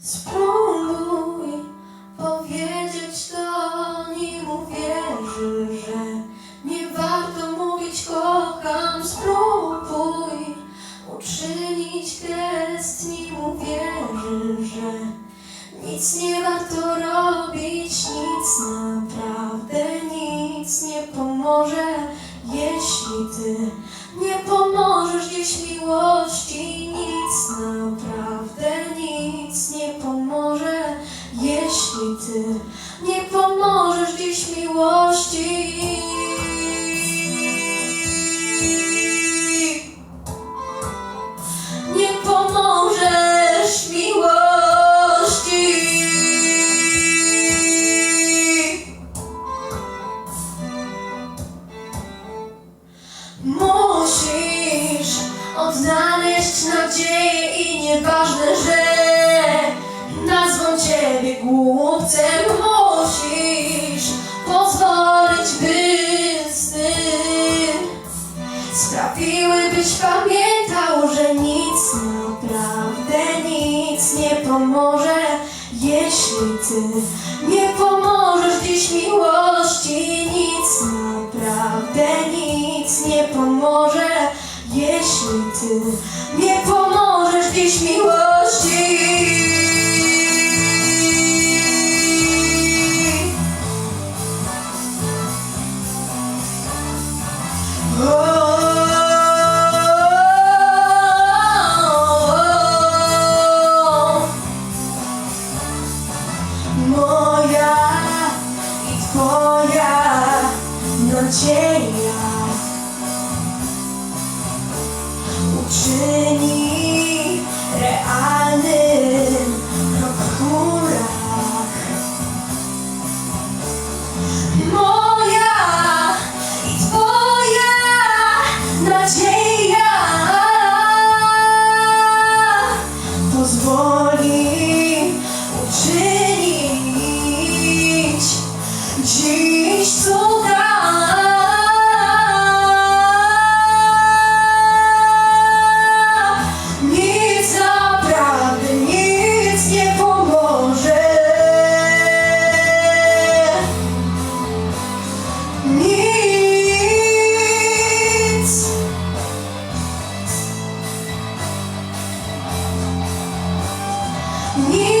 Spróbuj powiedzieć to, nim uwierzy, że nie warto mówić kocham. Spróbuj uczynić gest, nim uwierzy, że nic nie warto robić, nic naprawdę nic nie pomoże, jeśli ty nie pomożesz dziś miłości, nic naprawdę ty nie pomożesz dziś miłości. Nie pomożesz miłości. Musisz odnaleźć nadzieję i nieważne, że nazwą ciebie głupcem. Musisz pozwolić, by sny sprawiły, byś pamiętał, że nic, naprawdę nic nie pomoże, jeśli ty nie pomożesz dziś miłości. Nic, naprawdę nic nie pomoże, jeśli ty nie pomożesz dziś miłości. Moja i twoja nadzieja uczyni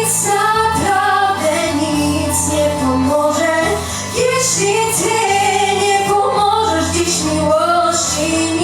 nic naprawdę nic nie pomoże, jeśli ty nie pomożesz dziś miłości.